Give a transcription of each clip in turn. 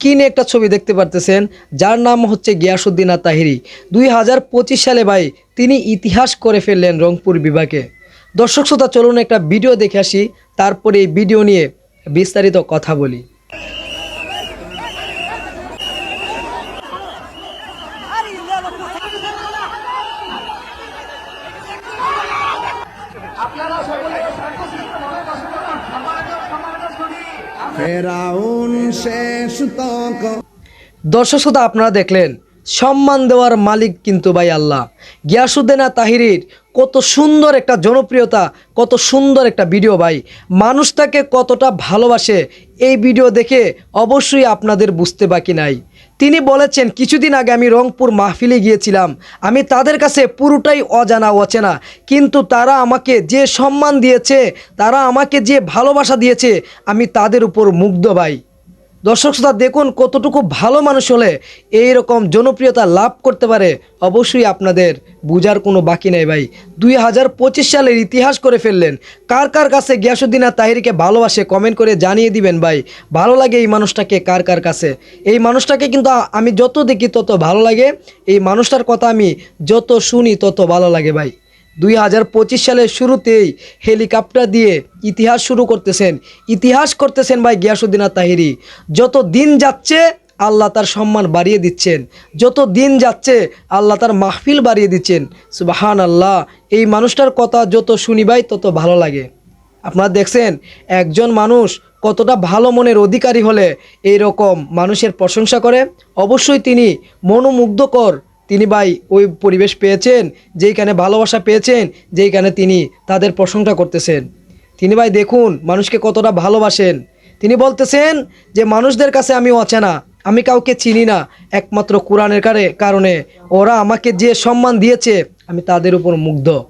স্ক্রিনে একটা ছবি দেখতে পারতেছেন, যার নাম হচ্ছে গিয়াসুদ্দিন তাহিরি দুই হাজার পঁচিশ সালে ভাই, তিনি ইতিহাস করে ফেললেন রংপুর বিভাগে। দর্শক শ্রোতা, চলুন একটা ভিডিও দেখে আসি, তারপরে এই ভিডিও নিয়ে বিস্তারিত কথা বলি। ফেরাউন শেষ দর্শক শ্রোতা আপনারা দেখলেন সম্মান দেওয়ার মালিক কিন্তু ভাই আল্লাহ। গিয়াসুদ্দিন তাহিরির কত সুন্দর একটা জনপ্রিয়তা, কত সুন্দর একটা ভিডিও ভাই। মানুষ তাকে কতটা ভালোবাসে, এই ভিডিও দেখে অবশ্যই আপনাদের বুঝতে বাকি নাই। তিনি বলেছেন, কিছুদিন আগে আমি রংপুর মাহফিলে গিয়েছিলাম। আমি তাদের কাছে পুরোটাই অজানা, অচেনা। কিন্তু তারা আমাকে যে সম্মান দিয়েছে, তারা আমাকে যে ভালোবাসা দিয়েছে, আমি তাদের উপর মুগ্ধ ভাই। দর্শক শ্রোতা, দেখুন কতটুকু ভালো মানুষ হলে এই রকম জনপ্রিয়তা লাভ করতে পারে। অবশ্যই আপনাদের বুঝার কোনো বাকি নেই ভাই। দুই হাজার পঁচিশ সালের ইতিহাস করে ফেললেন। কার কার কাছে গিয়াসুদ্দিন তাহিরকে ভালোবাসে কমেন্ট করে জানিয়ে দিবেন ভাই। ভালো লাগে এই মানুষটাকে কার কার কাছে? এই মানুষটাকে কিন্তু আমি যত দেখি তত ভালো লাগে। এই মানুষটার কথা আমি যত শুনি তত ভালো লাগে ভাই। দুই হাজার পঁচিশ সালের শুরুতেই হেলিকপ্টার দিয়ে ইতিহাস শুরু করতেছেন। ইতিহাস করতেছেন ভাই গিয়াসুদ্দিন তাহিরি যত দিন যাচ্ছে, আল্লাহ তার সম্মান বাড়িয়ে দিচ্ছেন। যত দিন যাচ্ছে, আল্লাহ তার মাহফিল বাড়িয়ে দিচ্ছেন। সুবাহান আল্লাহ এই মানুষটার কথা যত শুনি ভাই, তত ভালো লাগে। আপনারা দেখছেন, একজন মানুষ কতটা ভালো মনের অধিকারী হলে এই রকম মানুষের প্রশংসা করে। অবশ্যই তিনি মনোমুগ্ধকর তিনি ভাই ওই পরিবেশ পেয়েছেন, যেইখানে ভালোবাসা পেয়েছেন, যেইখানে তিনি তাদের প্রশংসা করতেছেন। তিনি ভাই দেখুন, মানুষকে কতটা ভালোবাসেন। তিনি বলতেছেন যে, মানুষদের কাছে আমি অচেনা, আমি কাউকে চিনি না, একমাত্র কোরআনের কারে- কারণে ওরা আমাকে যে সম্মান দিয়েছে, আমি তাদের উপর মুগ্ধ।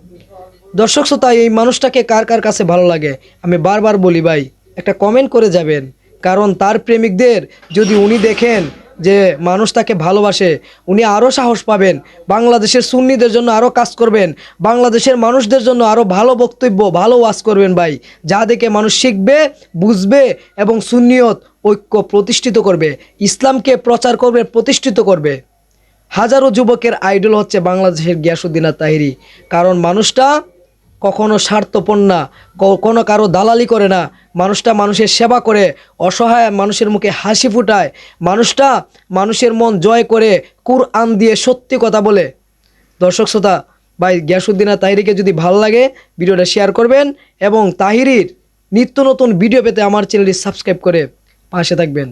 দর্শক শ্রোতা, এই মানুষটাকে কার কার কাছে ভালো লাগে? আমি বারবার বলি ভাই, একটা কমেন্ট করে যাবেন। কারণ তার প্রেমিকদের যদি উনি দেখেন যে মানুষ তাকে ভালোবাসে, উনি আরও সাহস পাবেন। বাংলাদেশের সুন্নিদের জন্য আরও কাজ করবেন। বাংলাদেশের মানুষদের জন্য আরও ভালো বক্তব্য, ভালো ওয়াজ করবেন ভাই। যা দেখে মানুষ শিখবে, বুঝবে এবং সুন্নিয়ত, ঐক্য প্রতিষ্ঠিত করবে। ইসলামকে প্রচার করবে, প্রতিষ্ঠিত করবে। হাজারো যুবকের আইডল হচ্ছে বাংলাদেশের গিয়াসুদ্দিন তাহিরি কারণ মানুষটা কখনো স্বার্থপর না কোনো কারও দালালি করে না। মানুষটা মানুষের সেবা করে, অসহায় মানুষের মুখে হাসি ফুটায়। মানুষটা মানুষের মন জয় করে, কুরআন দিয়ে সত্যি কথা বলে। দর্শক শ্রোতা, ভাই গিয়াসুদ্দিন তাহিরিকে যদি ভালো লাগে, ভিডিওটা শেয়ার করবেন এবং তাহিরির নিত্য নতুন ভিডিও পেতে আমার চ্যানেলটি সাবস্ক্রাইব করে পাশে থাকবেন।